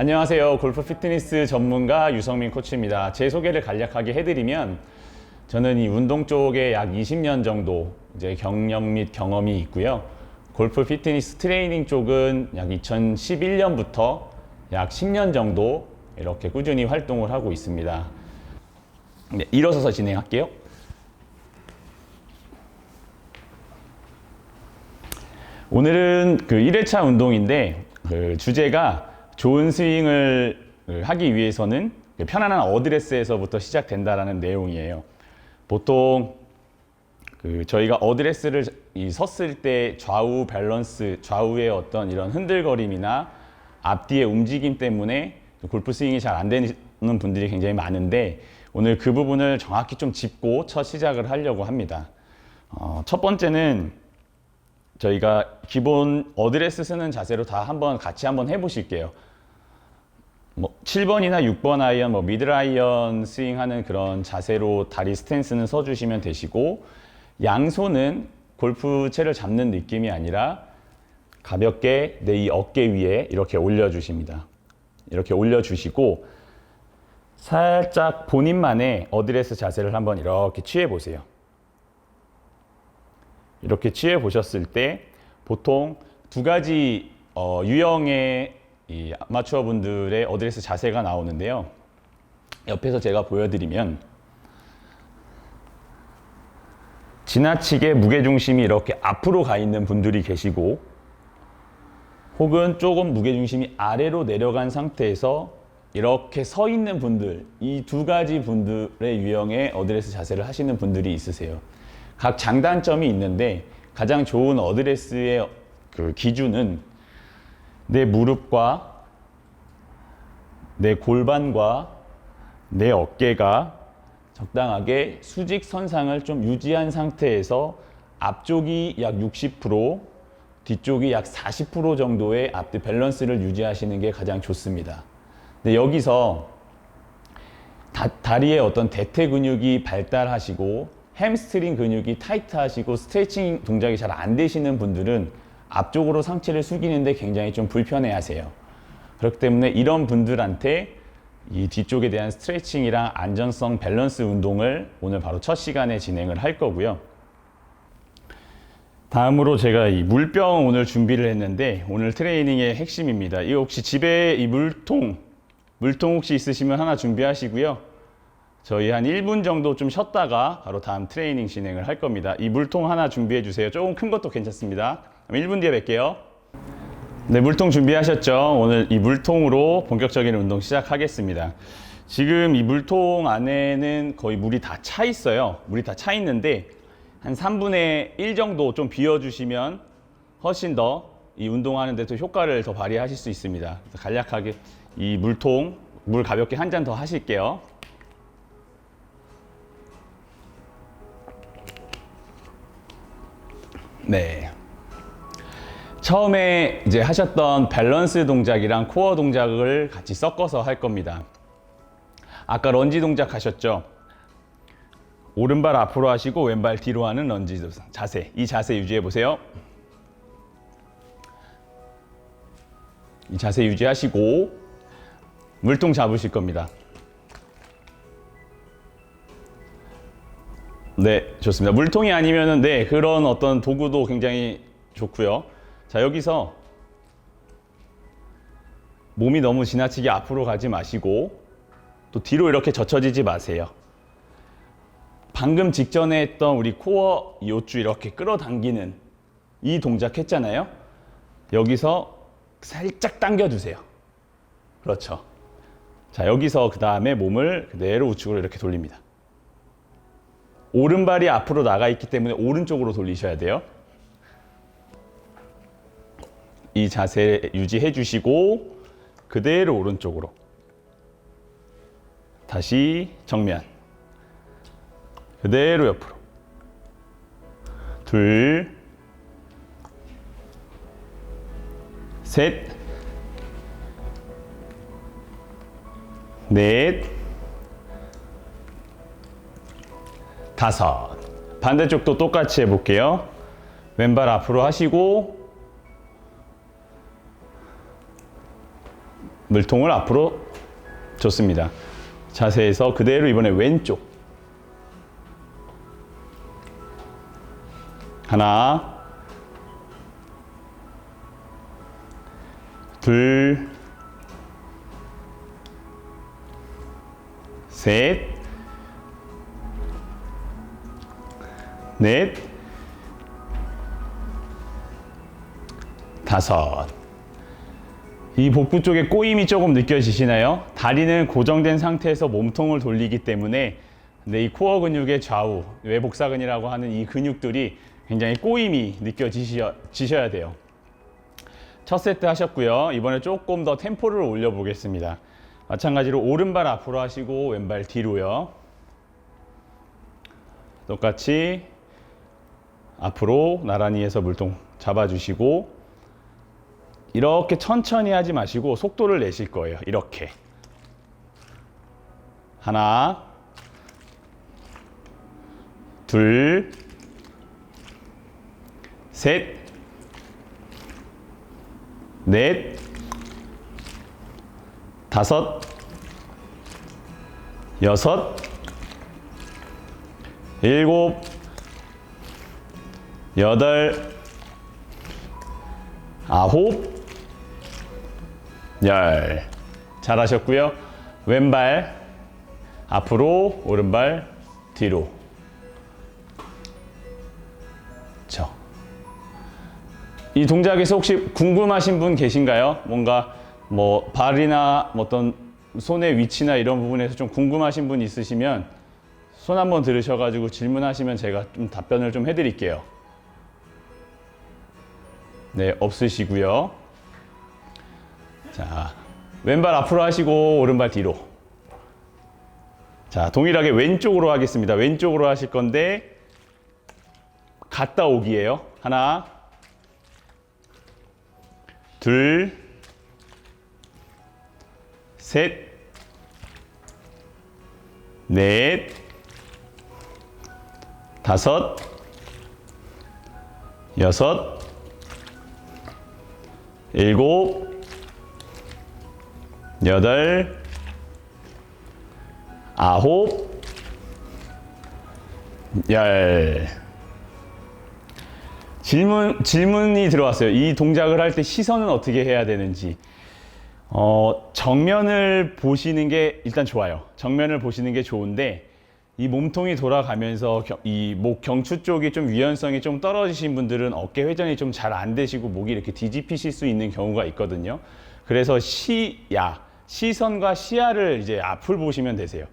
안녕하세요. 골프 피트니스 전문가 유성민 코치입니다. 제 소개를 간략하게 해드리면 저는 이 운동 쪽에 약 20년 정도 이제 경력 및 경험이 있고요. 골프 피트니스 트레이닝 쪽은 약 2011년부터 약 10년 정도 이렇게 꾸준히 활동을 하고 있습니다. 네, 일어서서 진행할게요. 오늘은 그 1회차 운동인데 그 주제가 좋은 스윙을 하기 위해서는 그 편안한 어드레스에서부터 시작된다라는 내용이에요. 보통 그 저희가 어드레스를 이 섰을 때 좌우 밸런스, 좌우의 어떤 이런 흔들거림이나 앞뒤의 움직임 때문에 골프 스윙이 잘 안 되는 분들이 굉장히 많은데 오늘 그 부분을 정확히 좀 짚고 첫 시작을 하려고 합니다. 어, 첫 번째는 저희가 기본 어드레스 쓰는 자세로 다 한번 같이 한번 해보실게요. 뭐 7번이나 6번 아이언, 뭐 미들 아이언 스윙하는 그런 자세로 다리 스탠스는 서주시면 되시고 양손은 골프채를 잡는 느낌이 아니라 가볍게 내 이 어깨 위에 이렇게 올려주십니다. 이렇게 올려주시고 살짝 본인만의 어드레스 자세를 한번 이렇게 취해 보세요. 이렇게 취해 보셨을 때 보통 두 가지 어, 유형의 이 아마추어 분들의 어드레스 자세가 나오는데요. 옆에서 제가 보여드리면 지나치게 무게중심이 이렇게 앞으로 가 있는 분들이 계시고 혹은 조금 무게중심이 아래로 내려간 상태에서 이렇게 서 있는 분들 이 두 가지 분들의 유형의 어드레스 자세를 하시는 분들이 있으세요. 각 장단점이 있는데 가장 좋은 어드레스의 그 기준은 내 무릎과 내 골반과 내 어깨가 적당하게 수직 선상을 좀 유지한 상태에서 앞쪽이 약 60%, 뒤쪽이 약 40% 정도의 앞뒤 밸런스를 유지하시는 게 가장 좋습니다. 근데 여기서 다, 리의 어떤 대퇴 근육이 발달하시고 햄스트링 근육이 타이트하시고 스트레칭 동작이 잘 안 되시는 분들은 앞쪽으로 상체를 숙이는데 굉장히 좀 불편해 하세요. 그렇기 때문에 이런 분들한테 이 뒤쪽에 대한 스트레칭이랑 안전성 밸런스 운동을 오늘 바로 첫 시간에 진행을 할 거고요. 다음으로 제가 이 물병 오늘 준비를 했는데 오늘 트레이닝의 핵심입니다. 이 혹시 집에 이 물통, 물통 혹시 있으시면 하나 준비하시고요. 저희 한 1분 정도 좀 쉬었다가 바로 다음 트레이닝 진행을 할 겁니다. 이 물통 하나 준비해 주세요. 조금 큰 것도 괜찮습니다. 그럼 1분 뒤에 뵐게요. 네, 물통 준비하셨죠? 오늘 이 물통으로 본격적인 운동 시작하겠습니다. 지금 이 물통 안에는 거의 물이 다 차 있어요. 물이 다 차 있는데 한 3분의 1 정도 좀 비워주시면 훨씬 더 이 운동하는 데도 효과를 더 발휘하실 수 있습니다. 간략하게 이 물통, 물 가볍게 한 잔 더 하실게요. 네. 처음에 이제 하셨던 밸런스 동작이랑 코어 동작을 같이 섞어서 할 겁니다. 아까 런지 동작 하셨죠? 오른발 앞으로 하시고 왼발 뒤로 하는 런지 자세. 이 자세 유지해 보세요. 이 자세 유지하시고 물통 잡으실 겁니다. 네, 좋습니다. 물통이 아니면은 네, 그런 어떤 도구도 굉장히 좋고요. 자, 여기서 몸이 너무 지나치게 앞으로 가지 마시고 또 뒤로 이렇게 젖혀지지 마세요. 방금 직전에 했던 우리 코어 요추 이렇게 끌어당기는 이 동작 했잖아요. 여기서 살짝 당겨주세요. 그렇죠. 자, 여기서 그 다음에 몸을 그대로 우측으로 이렇게 돌립니다. 오른발이 앞으로 나가 있기 때문에 오른쪽으로 돌리셔야 돼요. 이 자세 유지해 주시고 그대로 오른쪽으로 다시 정면 그대로 옆으로 둘 셋, 넷, 다섯. 반대쪽도 똑같이 해볼게요. 왼발 앞으로 하시고, 물통을 앞으로 줬습니다. 자세에서 그대로 이번에 왼쪽. 하나, 둘, 셋, 넷, 다섯. 이 복부 쪽에 꼬임이 조금 느껴지시나요? 다리는 고정된 상태에서 몸통을 돌리기 때문에 근데 이 코어 근육의 좌우, 외복사근이라고 하는 이 근육들이 굉장히 꼬임이 느껴지셔야 돼요. 첫 세트 하셨고요. 이번에 조금 더 템포를 올려 보겠습니다. 마찬가지로 오른발 앞으로 하시고 왼발 뒤로요. 똑같이 앞으로 나란히 해서 물통 잡아주시고 이렇게 천천히 하지 마시고 속도를 내실 거예요. 이렇게. 하나, 둘, 셋, 넷, 다섯, 여섯, 일곱, 여덟, 아홉, 열. 잘하셨고요. 왼발 앞으로, 오른발 뒤로. 저. 이 동작에서 혹시 궁금하신 분 계신가요? 뭔가 뭐 발이나 뭐 어떤 손의 위치나 이런 부분에서 좀 궁금하신 분 있으시면 손 한번 들으셔가지고 질문하시면 제가 좀 답변을 좀 해드릴게요. 네, 없으시고요. 자, 왼발 앞으로 하시고 오른발 뒤로. 자, 동일하게 왼쪽으로 하겠습니다. 왼쪽으로 하실 건데 갔다 오기예요. 하나, 둘, 셋, 넷, 다섯, 여섯, 일곱, 여덟, 아홉, 열. 질문, 질문이 들어왔어요. 이 동작을 할 때 시선은 어떻게 해야 되는지. 어, 정면을 보시는 게 일단 좋아요. 정면을 보시는 게 좋은데, 이 몸통이 돌아가면서 이 목 경추 쪽이 좀 유연성이 좀 떨어지신 분들은 어깨 회전이 좀 잘 안 되시고 목이 이렇게 뒤집히실 수 있는 경우가 있거든요. 그래서 시야, 시선과 시야를 이제 앞을 보시면 되세요.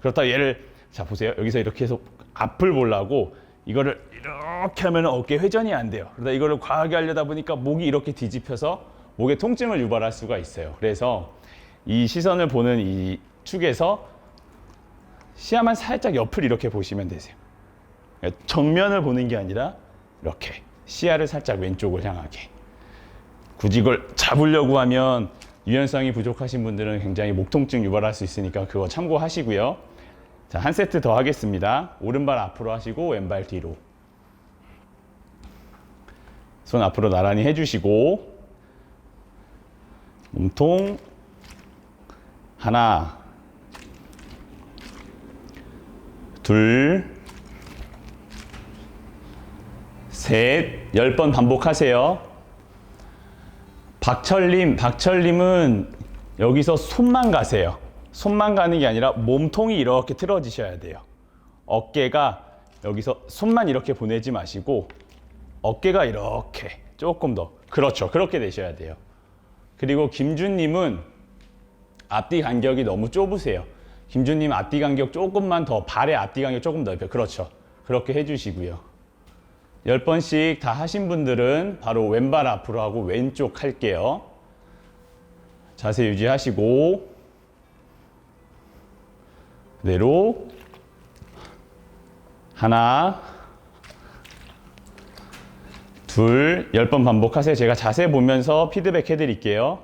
그렇다 얘를 자 보세요. 여기서 이렇게 해서 앞을 보려고 이거를 이렇게 하면 어깨 회전이 안 돼요. 그러다 이거를 과하게 하려다 보니까 목이 이렇게 뒤집혀서 목에 통증을 유발할 수가 있어요. 그래서 이 시선을 보는 이 축에서 시야만 살짝 옆을 이렇게 보시면 되세요. 정면을 보는 게 아니라 이렇게 시야를 살짝 왼쪽을 향하게. 굳이 이걸 잡으려고 하면 유연성이 부족하신 분들은 굉장히 목통증 유발할 수 있으니까 그거 참고하시고요. 자, 한 세트 더 하겠습니다. 오른발 앞으로 하시고 왼발 뒤로. 손 앞으로 나란히 해주시고 몸통 하나 둘 셋, 열 번 반복하세요. 박철님, 박철님은 여기서 손만 가세요. 손만 가는 게 아니라 몸통이 이렇게 틀어지셔야 돼요. 어깨가 여기서 손만 이렇게 보내지 마시고 어깨가 이렇게 조금 더 그렇죠. 그렇게 되셔야 돼요. 그리고 김준님은 앞뒤 간격이 너무 좁으세요. 김준님 앞뒤 간격 조금만 더 발의 앞뒤 간격 조금 넓혀. 그렇죠. 그렇게 해주시고요. 열 번씩 다 하신 분들은 바로 왼발 앞으로 하고 왼쪽 할게요. 자세 유지하시고 그대로 하나 둘, 열번 반복하세요. 제가 자세 보면서 피드백 해드릴게요.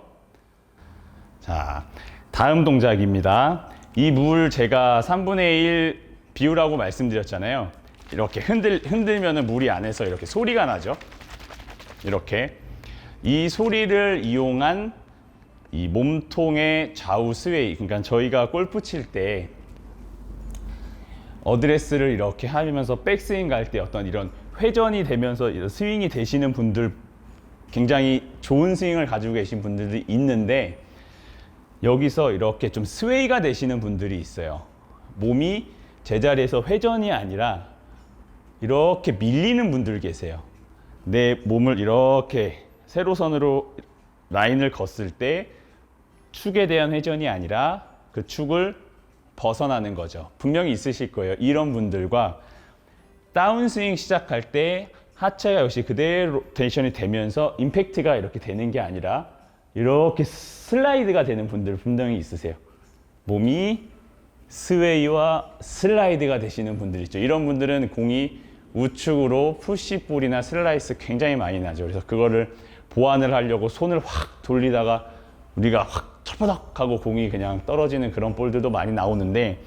자, 다음 동작입니다. 이 물 제가 3분의 1 비우라고 말씀드렸잖아요. 이렇게 흔들, 흔들면 물이 안에서 이렇게 소리가 나죠. 이렇게. 이 소리를 이용한 이 몸통의 좌우 스웨이, 그러니까 저희가 골프 칠 때 어드레스를 이렇게 하면서 백스윙 갈 때 어떤 이런 회전이 되면서 이런 스윙이 되시는 분들 굉장히 좋은 스윙을 가지고 계신 분들이 있는데 여기서 이렇게 좀 스웨이가 되시는 분들이 있어요. 몸이 제자리에서 회전이 아니라 이렇게 밀리는 분들 계세요. 내 몸을 이렇게 세로선으로 라인을 걷을 때 축에 대한 회전이 아니라 그 축을 벗어나는 거죠. 분명히 있으실 거예요. 이런 분들과 다운스윙 시작할 때 하체가 역시 그대로 텐션이 되면서 임팩트가 이렇게 되는 게 아니라 이렇게 슬라이드가 되는 분들 분명히 있으세요. 몸이 스웨이와 슬라이드가 되시는 분들 있죠. 이런 분들은 공이 우측으로 푸시볼이나 슬라이스 굉장히 많이 나죠. 그래서 그거를 보완을 하려고 손을 확 돌리다가 우리가 확 철퍼덕 하고 공이 그냥 떨어지는 그런 볼들도 많이 나오는데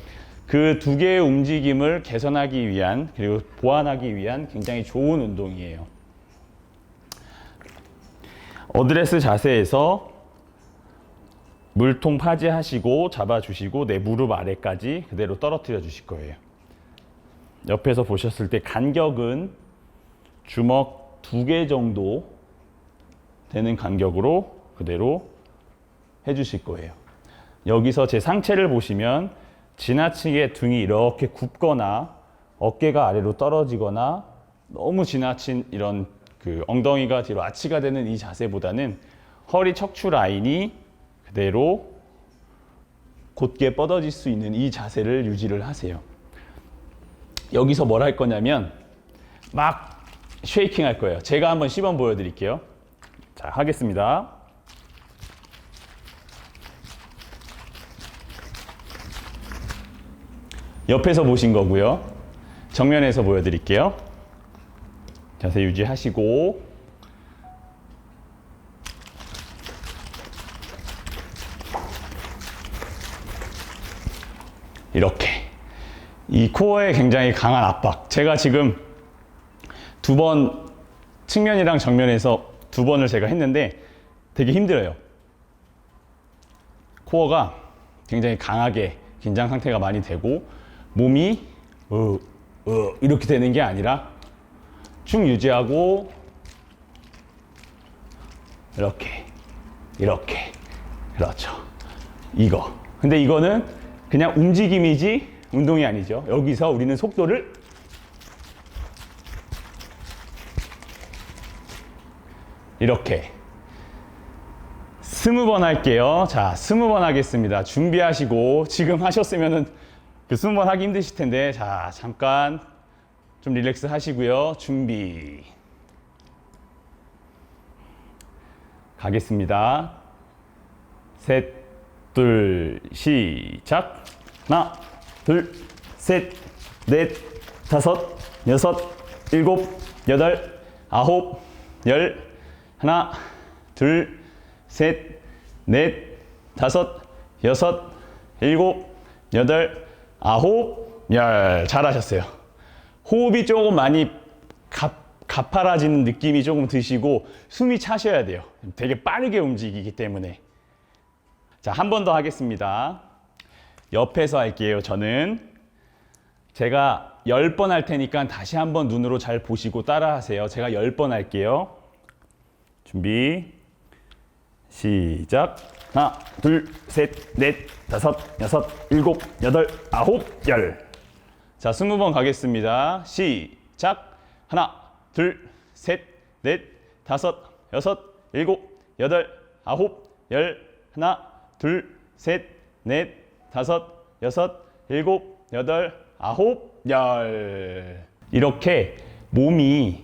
그 두 개의 움직임을 개선하기 위한 그리고 보완하기 위한 굉장히 좋은 운동이에요. 어드레스 자세에서 물통 파지하시고 잡아주시고 내 무릎 아래까지 그대로 떨어뜨려 주실 거예요. 옆에서 보셨을 때 간격은 주먹 두 개 정도 되는 간격으로 그대로 해주실 거예요. 여기서 제 상체를 보시면 지나치게 등이 이렇게 굽거나 어깨가 아래로 떨어지거나 너무 지나친 이런 그 엉덩이가 뒤로 아치가 되는 이 자세보다는 허리 척추 라인이 그대로 곧게 뻗어질 수 있는 이 자세를 유지를 하세요. 여기서 뭘 할 거냐면 막 쉐이킹 할 거예요. 제가 한번 시범 보여드릴게요. 자, 하겠습니다. 옆에서 보신 거고요. 정면에서 보여드릴게요. 자세 유지하시고 이렇게 이 코어에 굉장히 강한 압박. 제가 지금 두 번 측면이랑 정면에서 두 번을 제가 했는데 되게 힘들어요. 코어가 굉장히 강하게 긴장 상태가 많이 되고 몸이 어, 어, 이렇게 되는 게 아니라 쭉 유지하고 이렇게 이렇게 그렇죠. 이거. 근데 이거는 그냥 움직임이지 운동이 아니죠. 여기서 우리는 속도를 이렇게 스무 번 할게요. 자, 스무 번 하겠습니다. 준비하시고 지금 하셨으면은 그 스무 번 하기 힘드실 텐데 자, 잠깐 좀 릴렉스 하시고요. 준비. 가겠습니다. 셋, 둘, 시작. 하나, 둘, 셋, 넷, 다섯, 여섯, 일곱, 여덟, 아홉, 열. 하나, 둘, 셋, 넷, 다섯, 여섯, 일곱, 여덟, 아홉, 열. 잘하셨어요. 호흡이 조금 많이 갑, 가파라지는 느낌이 조금 드시고 숨이 차셔야 돼요. 되게 빠르게 움직이기 때문에. 자, 한 번 더 하겠습니다. 옆에서 할게요. 저는 제가 10번 할 테니까 다시 한번 눈으로 잘 보시고 따라 하세요. 제가 10번 할게요. 준비. 시작. 하나, 둘, 셋, 넷, 다섯, 여섯, 일곱, 여덟, 아홉, 열. 자, 스무 번 가겠습니다. 시작. 하나, 둘, 셋, 넷, 다섯, 여섯, 일곱, 여덟, 아홉, 열. 하나, 둘, 셋, 넷, 다섯, 여섯, 일곱, 여덟, 아홉, 열. 이렇게 몸이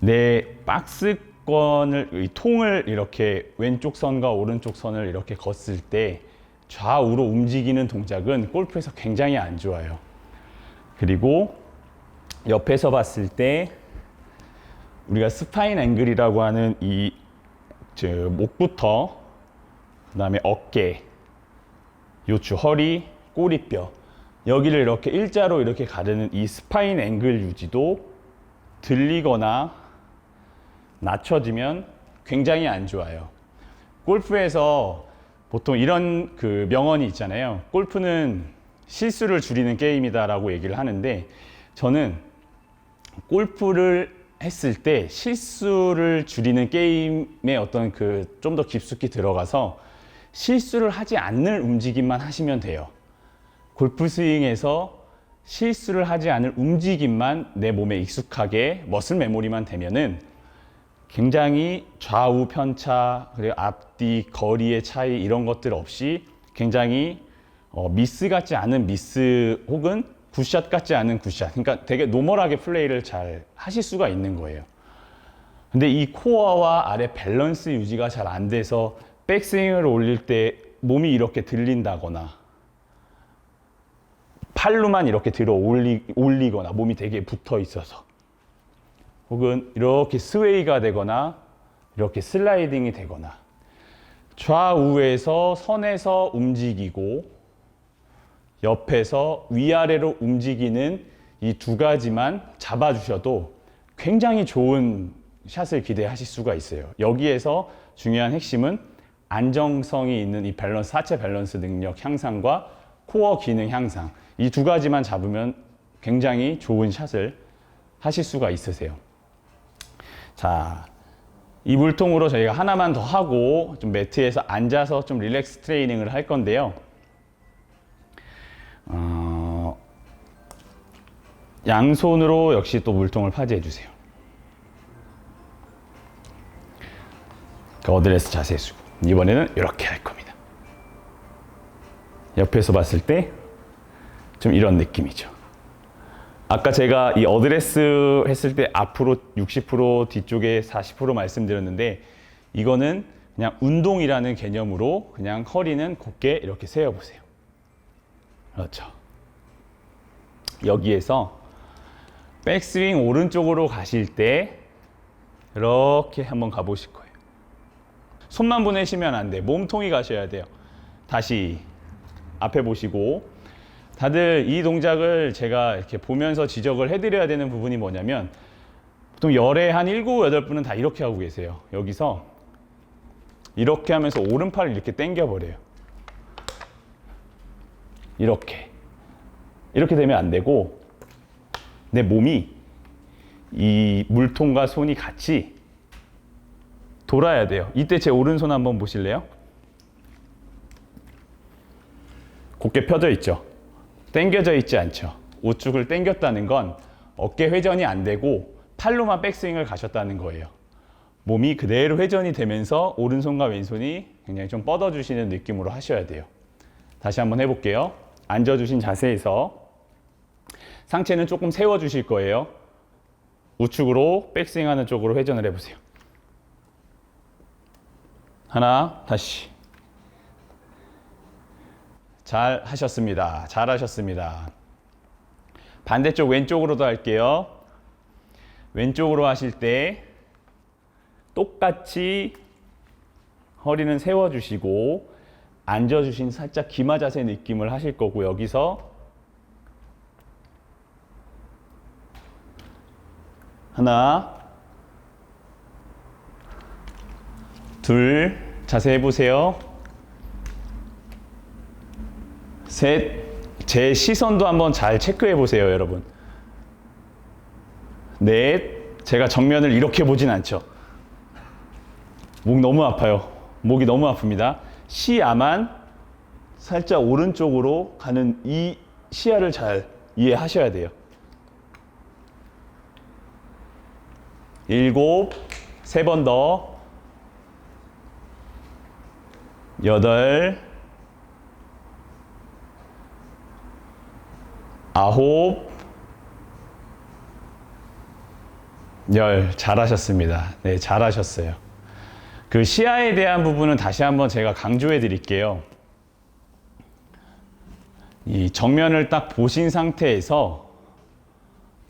내 박스권을 이 통을 이렇게 왼쪽 선과 오른쪽 선을 이렇게 걷을 때 좌우로 움직이는 동작은 골프에서 굉장히 안 좋아요. 그리고 옆에서 봤을 때 우리가 스파인 앵글이라고 하는 이 저, 목부터 그다음에 어깨, 요추, 허리, 꼬리뼈 여기를 이렇게 일자로 이렇게 가르는 이 스파인 앵글 유지도 들리거나 낮춰지면 굉장히 안 좋아요. 골프에서 보통 이런 그 명언이 있잖아요. 골프는 실수를 줄이는 게임이다라고 얘기를 하는데 저는 골프를 했을 때 실수를 줄이는 게임의 어떤 그 좀 더 깊숙이 들어가서 실수를 하지 않는 움직임만 하시면 돼요. 골프 스윙에서 실수를 하지 않을 움직임만 내 몸에 익숙하게 머슬 메모리만 되면은 굉장히 좌우 편차 그리고 앞뒤 거리의 차이 이런 것들 없이 굉장히 어, 미스 같지 않은 미스 혹은 굿샷 같지 않은 굿샷 그러니까 되게 노멀하게 플레이를 잘 하실 수가 있는 거예요 근데 이 코어와 아래 밸런스 유지가 잘 안 돼서 백스윙을 올릴 때 몸이 이렇게 들린다거나 팔로만 이렇게 들어 올리, 올리거나 몸이 되게 붙어 있어서 혹은 이렇게 스웨이가 되거나 이렇게 슬라이딩이 되거나 좌우에서 선에서 움직이고 옆에서 위아래로 움직이는 이 두 가지만 잡아주셔도 굉장히 좋은 샷을 기대하실 수가 있어요. 여기에서 중요한 핵심은 안정성이 있는 이 밸런스, 하체 밸런스 능력 향상과 코어 기능 향상. 이 두 가지만 잡으면 굉장히 좋은 샷을 하실 수가 있으세요. 자, 이 물통으로 저희가 하나만 더 하고 좀 매트에서 앉아서 좀 릴렉스 트레이닝을 할 건데요. 어, 양손으로 역시 또 물통을 파지해 주세요. 그 어드레스 자세 수고. 이번에는 이렇게 할 겁니다. 옆에서 봤을 때 좀 이런 느낌이죠. 아까 제가 이 어드레스 했을 때 앞으로 60% 뒤쪽에 40% 말씀드렸는데 이거는 그냥 운동이라는 개념으로 그냥 허리는 곧게 이렇게 세워 보세요. 그렇죠. 여기에서 백스윙 오른쪽으로 가실 때 이렇게 한번 가보실 거예요. 손만 보내시면 안 돼. 몸통이 가셔야 돼요. 다시 앞에 보시고 다들 이 동작을 제가 이렇게 보면서 지적을 해드려야 되는 부분이 뭐냐면 보통 열에 한 일곱, 여덟 분은 다 이렇게 하고 계세요. 여기서 이렇게 하면서 오른팔을 이렇게 당겨버려요. 이렇게. 이렇게 되면 안 되고 내 몸이 이 물통과 손이 같이 돌아야 돼요. 이때 제 오른손 한번 보실래요? 곧게 펴져 있죠. 당겨져 있지 않죠. 우측을 당겼다는 건 어깨 회전이 안 되고 팔로만 백스윙을 가셨다는 거예요. 몸이 그대로 회전이 되면서 오른손과 왼손이 굉장히 좀 뻗어주시는 느낌으로 하셔야 돼요. 다시 한번 해볼게요. 앉아주신 자세에서 상체는 조금 세워주실 거예요. 우측으로 백스윙하는 쪽으로 회전을 해보세요. 하나, 다시. 잘 하셨습니다. 잘 하셨습니다. 반대쪽 왼쪽으로도 할게요. 왼쪽으로 하실 때 똑같이 허리는 세워주시고 앉아주신 살짝 기마 자세 느낌을 하실 거고 여기서 하나 둘 자세 해보세요. 셋, 제 시선도 한번 잘 체크해 보세요, 여러분. 넷, 제가 정면을 이렇게 보진 않죠. 목 너무 아파요. 목이 너무 아픕니다. 시야만 살짝 오른쪽으로 가는 이 시야를 잘 이해하셔야 돼요. 일곱, 세 번 더. 여덟, 아홉, 열 잘하셨습니다. 네, 잘하셨어요. 그 시야에 대한 부분은 다시 한번 제가 강조해 드릴게요. 이 정면을 딱 보신 상태에서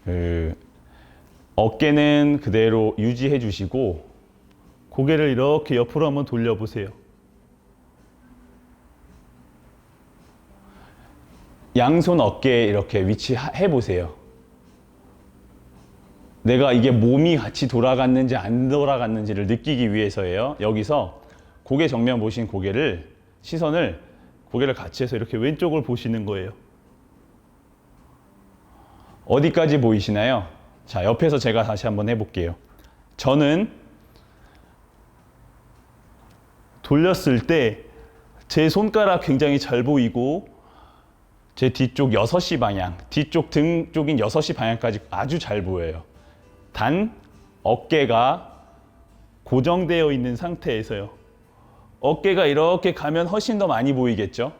그 어깨는 그대로 유지해 주시고 고개를 이렇게 옆으로 한번 돌려 보세요. 양손 어깨에 이렇게 위치해 보세요. 내가 이게 몸이 같이 돌아갔는지 안 돌아갔는지를 느끼기 위해서예요. 여기서 고개 정면 보신 고개를 시선을 고개를 같이 해서 이렇게 왼쪽을 보시는 거예요. 어디까지 보이시나요? 자, 옆에서 제가 다시 한번 해볼게요. 저는 돌렸을 때 제 손가락 굉장히 잘 보이고 제 뒤쪽 6시 방향, 뒤쪽 등 쪽인 6시 방향까지 아주 잘 보여요. 단 어깨가 고정되어 있는 상태에서요. 어깨가 이렇게 가면 훨씬 더 많이 보이겠죠?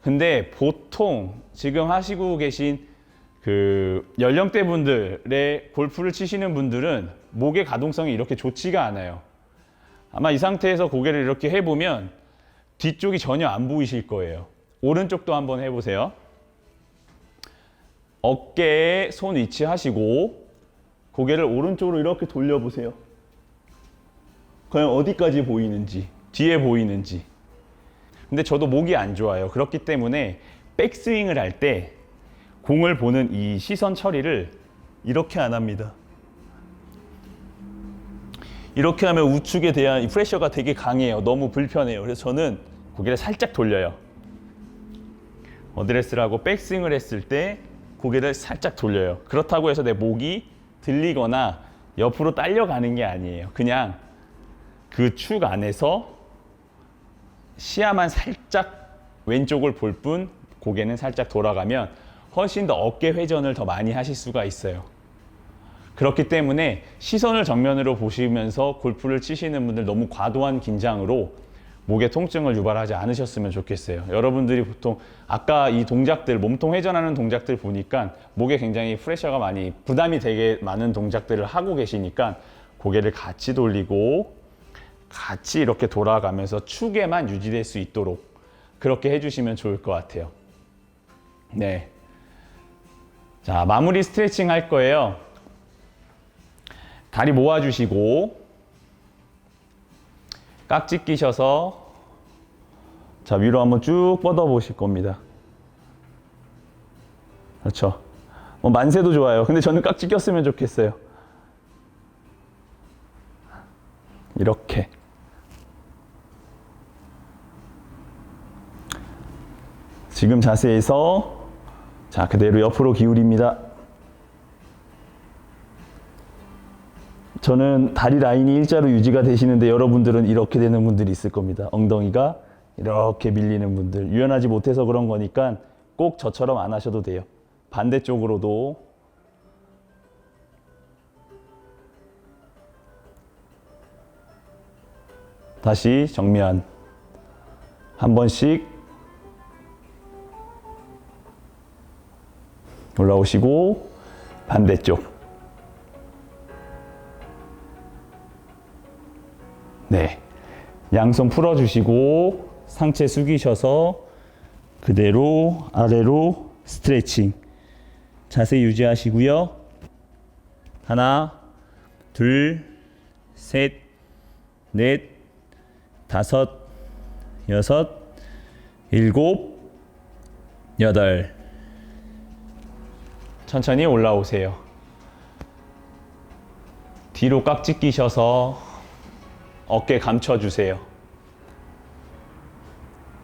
근데 보통 지금 하시고 계신 그 연령대 분들의 골프를 치시는 분들은 목의 가동성이 이렇게 좋지가 않아요. 아마 이 상태에서 고개를 이렇게 해보면 뒤쪽이 전혀 안 보이실 거예요. 오른쪽도 한번 해보세요. 어깨에 손 위치하시고 고개를 오른쪽으로 이렇게 돌려보세요. 과연 어디까지 보이는지, 뒤에 보이는지. 근데 저도 목이 안 좋아요. 그렇기 때문에 백스윙을 할 때 공을 보는 이 시선 처리를 이렇게 안 합니다. 이렇게 하면 우측에 대한 이 프레셔가 되게 강해요. 너무 불편해요. 그래서 저는 고개를 살짝 돌려요. 어드레스를 하고 백스윙을 했을 때 고개를 살짝 돌려요. 그렇다고 해서 내 목이 들리거나 옆으로 딸려가는 게 아니에요. 그냥 그 축 안에서 시야만 살짝 왼쪽을 볼 뿐 고개는 살짝 돌아가면 훨씬 더 어깨 회전을 더 많이 하실 수가 있어요. 그렇기 때문에 시선을 정면으로 보시면서 골프를 치시는 분들 너무 과도한 긴장으로 목에 통증을 유발하지 않으셨으면 좋겠어요. 여러분들이 보통 아까 이 동작들, 몸통 회전하는 동작들 보니까 목에 굉장히 프레셔가 많이 부담이 되게 많은 동작들을 하고 계시니까 고개를 같이 돌리고 같이 이렇게 돌아가면서 축에만 유지될 수 있도록 그렇게 해주시면 좋을 것 같아요. 네. 자, 마무리 스트레칭 할 거예요. 다리 모아주시고 깍지 끼셔서 자 위로 한번 쭉 뻗어 보실 겁니다. 그렇죠. 뭐 만세도 좋아요. 근데 저는 깍지 꼈으면 좋겠어요. 이렇게. 지금 자세에서 자 그대로 옆으로 기울입니다. 저는 다리 라인이 일자로 유지가 되시는데 여러분들은 이렇게 되는 분들이 있을 겁니다. 엉덩이가 이렇게 밀리는 분들. 유연하지 못해서 그런 거니까 꼭 저처럼 안 하셔도 돼요. 반대쪽으로도 다시 정면 한 번씩 올라오시고 반대쪽 네. 양손 풀어주시고 상체 숙이셔서 그대로 아래로 스트레칭. 자세 유지하시고요. 하나, 둘, 셋, 넷, 다섯, 여섯, 일곱, 여덟. 천천히 올라오세요. 뒤로 깍지 끼셔서 어깨 감춰주세요.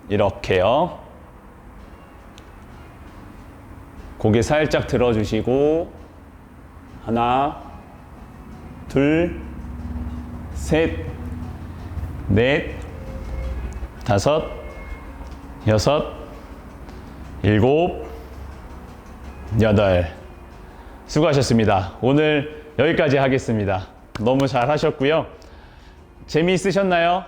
이렇게요. 고개 살짝 들어주시고, 하나, 둘, 셋, 넷, 다섯, 여섯, 일곱, 여덟. 수고하셨습니다. 오늘 여기까지 하겠습니다. 너무 잘 하셨고요. 재미있으셨나요?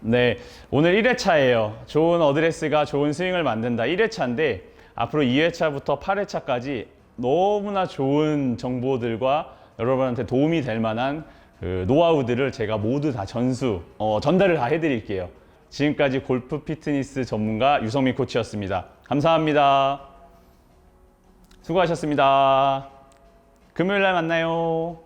네, 오늘 1회차예요. 좋은 어드레스가 좋은 스윙을 만든다. 1회차인데 앞으로 2회차부터 8회차까지 너무나 좋은 정보들과 여러분한테 도움이 될 만한 그 노하우들을 제가 모두 다 전수, 어, 전달을 다 해드릴게요. 지금까지 골프 피트니스 전문가 유성민 코치였습니다. 감사합니다. 수고하셨습니다. 금요일 날 만나요.